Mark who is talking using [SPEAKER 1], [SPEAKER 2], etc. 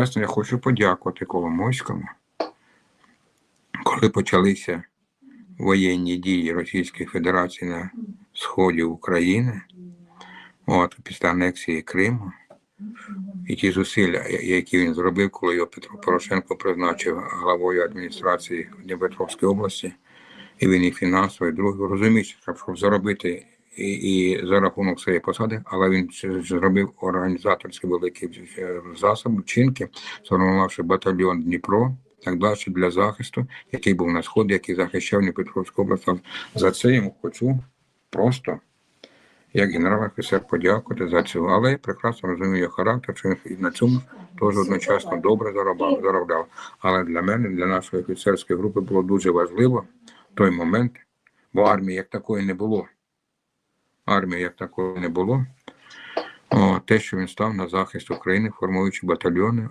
[SPEAKER 1] Я хочу подякувати Коломойському. Коли почалися воєнні дії Російської Федерації на сході України, от, після анексії Криму, і ті зусилля, які він зробив, коли його Петро Порошенко призначив главою адміністрації Дніпропетровської області, і він і фінансово, і другий розумієш, щоб заробити і, і за рахунок своєї посади, але він зробив організаторські великі е, засоби, вчинки, сформувавши батальйон Дніпро. Так далі для захисту, який був на сході, який захищав Дніпропетровську область. За це йому хочу просто як генерал-офіцер подякувати за цю. Але я прекрасно розумію характер, що і на цьому теж одночасно добре заробляв. заробляв. Але для мене, для нашої офіцерської групи було дуже важливо в той момент, бо армії як такої не було. Армії як такої не було. О, те, що він став на захист України, формуючи батальйони,